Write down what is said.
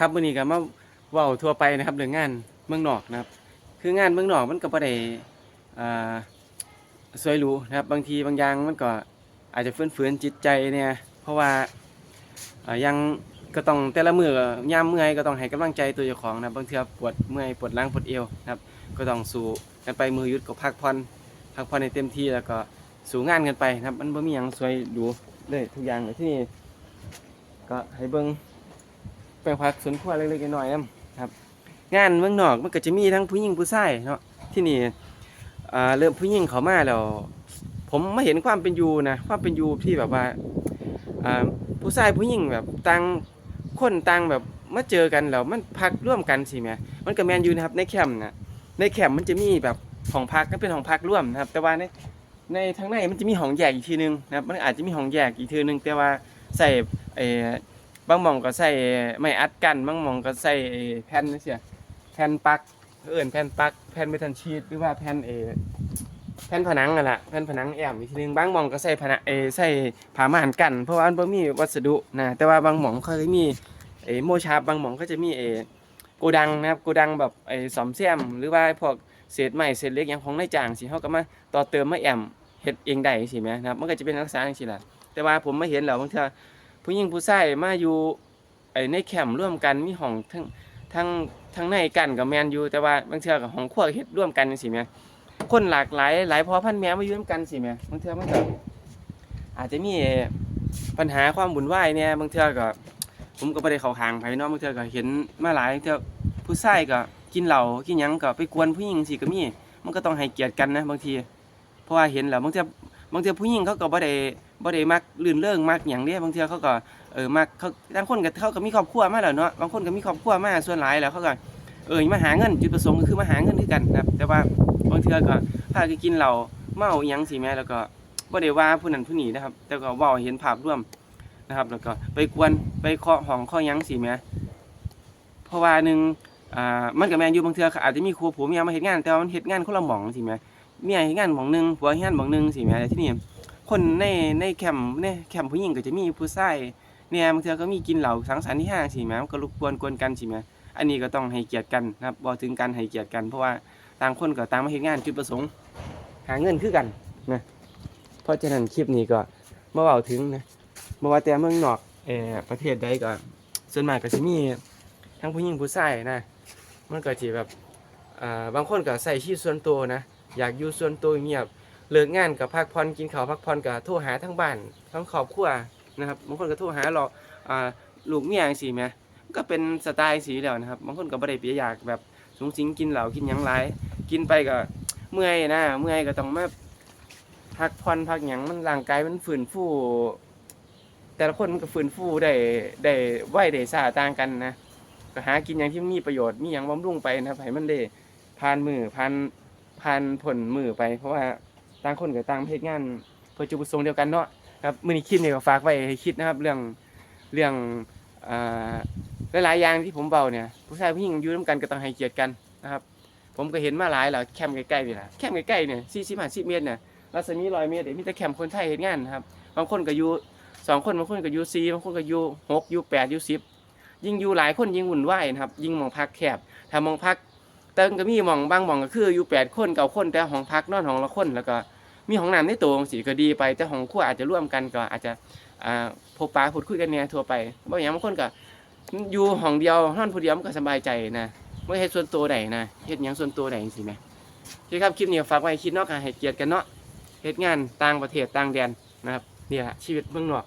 ครับวันนี้ก็มาเว้าทั่วไปนะครับเรื่องงานเมืองนอกนะครับ คืองานเมืองนอกมันก็บ่ได้อ่าสวยหรูนะครับ บางทีบางอย่างมันก็อาจจะฝืนๆจิตใจเนี่ยเพราะว่าายังก็ต้องแต่ละมือก็ยามเมื่อยก็ต้องให้กำลังใจตัวเจ้าของนะบางเทื่อปวดเมื่อยปวดหลังปวดเอวนะครับ ก็ต้องสู้กันไปมือยุดก็พักผ่อนพักผ่อนให้เต็มที่แล้วก็สู้งานกันไปนะครับ มันบ่มีหยังสวยหรูเลยทุกอย่างเลยที่นี่ก็ให้เบิ่ง แปลงผักสวนครัวเล็กๆน้อยๆนะครับ งานเมืองนอกมันก็จะมีทั้งผู้หญิงผู้ชายเนาะที่นี่อ่าเริ่มผู้หญิงเขามาแล้วผมไม่เห็นความเป็นอยู่นะความเป็นอยู่ที่แบบว่าอ่าผู้ชายผู้หญิงแบบต่างคนต่างแบบมาเจอกันแล้วมันพักร่วมกันสิแหมมันก็แมนอยู่นะครับในแคมป์นะในแคมป์มันจะมีแบบห้องพักก็เป็นห้องพักร่วมนะครับ แต่ว่าในในทางในมันจะมีห้องแยกอีกทีนึงนะครับมันอาจจะมีห้องแยกอีกทีนึง แต่ว่าใส่เออ บางหม่องก็ใส่ไม้อัดกันบางหม่องก็ใส่แผ่นนี่เสียแผ่นปักเอื่นแผ่นปักแผ่นเมทัลชีตหรือว่าแผ่นเอแผ่นผนังนั่นแหละแผ่นผนังแอมอีกทีหนึงบางหม่องก็ใส่ผนังเอใส่ผ้าม่านกัน เพราะว่ามันบ่มีวัสดุนะแต่ว่าบางหม่องเขาจะมีเอโมชาบางหม่องก็จะมีเอโกดังนะครับโกดังแบบไอ้สอมแซมหรือว่าพวกเศษไม้เศษเล็กอย่างของนายจ้างสิเฮาก็มาต่อเติมมาแอมเฮ็ดเองได้สิแหมนะครับมันก็จะเป็นลักษณะจังซี่ล่ะแต่ว่าผมไมาเห็นแล้วบางเทื่อ ผู้หญิงผู้ชายมาอยู่ไอ้ในแคมป์ร่วมกันมีห้องทั้งทั้งทั้งในกันกับแมนอยู่แต่ว่าบางเทื่อกับของขั้วเฮ็ดร่วมกันจังซี่แหมคนหลากหลายหลายพอพันแม่มาอยู่ร่วมกันสิแหมบางเทื่อมันก็อาจจะมีปัญหาความบุญวายเนี่ยบางเทื่อก็ผมก็บ่ได้เข้าข้างไผเนาะบางเทื่อก็เห็นมาหลายเทื่อผู้ชายก็กินเหล้ากินหยังก็ไปกวนผู้หญิงสิก็มีมันก็ต้องให้เกียรติกันนะบางที เพราะว่าเห็นแล้วบางเทื่อบางเทื่อผู้หญิงเขาก็บ่ได้ บ่ได้มักลื่นเริงมักหยังเด้บางเทื่อเขาก็เออมาเขาบางคนก็เขาก็มีครอบครัวมาแล้วเนาะบางคนก็มีครอบครัวมาส่วนหลายแล้วเขาก็เออมาหาเงินจุดประสงค์ก็คือมาหาเงินด้วยกันนะครับ แต่ว่าบางเทื่อก็พากันกินเหล้าเมาหยังสิแม่แล้วก็บ่ได้ว่าผู้นั้นผู้นี้นะครับ แต่ก็เว้าเห็นภาพร่วมนะครับ แล้วก็ไปกวนไปเคาะห้องเคาะหยังสิแม่เพราะว่าหนึ่งอ่ามันก็แม่นอยู่บางเทื่ออาจจะมีครูผัวเมียมาเฮ็ดงาน แต่ว่ามันเฮ็ดงานคนละหม่องสิแม่เมียเฮ็ดงานหม่องหนึงผัวเฮ็ดงานหม่องหนึงสิแม่แต่ที่นี่ คนในในแคมป์ในแคมป์ผู้หญิงก็จะมีผู้ชายเนี่ยบางเทื่อก็มีกินเหล้าสังสรรค์ที่ห้างสิแหมมันก็รบกวนกวนกันสิแหมอันนี้ก็ต้องให้เกียรติกันนะครับบ่ถึงการให้เกียรติกันเพราะว่าต่างคนก็ต่างมาเฮ็ดงานจุดประสงค์หาเงินคือกันนะเพราะฉะนั้นคลิปนี้ก็มาเว้าถึงนะบ่ว่าแต่เมืองนอกเอ่อประเทศใดก็ส่วนมากก็สิมีทั้งผู้หญิงผู้ชายนะมันก็สิแบบอ่าบางคนก็ใส่ชีวิตส่วนตัวนะ อยากอยู่ส่วนตัวเงียบ เลิกงานก็พักผ่อนกินข้าวพักผ่อนก็โทรหาทั้งบ้านทั้งครอบครัวนะครับบางคนก็โทรหาหราลูกเมียจังซี่แหมก็เป็นสไตล์สีแล้วนะครับบางคนก็บ่ได้ไปอยากแบบสูงสิงกินเหล้ากินยังหลายกินไปก็เมื่อยนะเมื่อยก็ต้องมาพักผ่อนพักหยังมันร่างกายมันฟื้นฟูแต่ละคนมันก็ฟื้นฟูได้ได้ไหวได้ซาต่างกันนะก็หากินหยังที่มีประโยชน์มีหยังบำรุงไปนะครับให้มันได้ผ่านมือผ่านผ่านผลมือไปเพราะว่า ต่างคนก็ต่างเฮ็ดงานเพื่อจุดประสงค์เดียวกันเนาะครับมือนี้คลิปนี้ก็ฝากไว้ให้คิดนะครับ เรื่องเรื่องอ่าหลายๆอย่างที่ผมเบาเนี่ยผู้ชายผู้หญิงอยู่ร่วมกันก็ต้องให้เกียรติกันนะครับ ผมก็เห็นมาหลายแล้วแคมป์ใกล้ๆนี่แหละแคมป์ใกล้ๆเนี่ยสี่สิบห้าสิบเมตรเนี่ยรัศมีร้อยเมตรเนี่ยมีแต่แคมป์คนไทยเห็นงานนะครับบางคนก็อยู่สองคนบางคนก็อยู่สี่บางคนก็อยู่หกอยู่แปดอยู่สิบยิ่งอยู่หลายคนยิ่งวุ่นวายนะครับ ยิ่งมองพักแคบถ้ามองพัก เติมก็มีหมองบางหมองก็คืออยู่แปดคนเก้าคนแต่ห้องพักนอนห้องละคนแล้วก็มีห้องน้ำในตัวของสีก็ดีไป แต่ห้องครัวอาจจะร่วมกันก็อาจจะพบปะพูดคุยกันเนี่ยทั่วไปบางอย่างบางคนก็อยู่ห้องเดียวนอนผู้เดียวมันก็สบายใจนะไม่เฮ็ดส่วนตัวใดนะเฮ็ดยังส่วนตัวใดจังซี่แหมโอเคครับคลิปนี้ฝากไว้คิดนาะค่ะให้เกียรติกันเนาะเฮ็ดงานต่างประเทศต่างแดนนะครับนี่แหละชีวิตเมืองนอก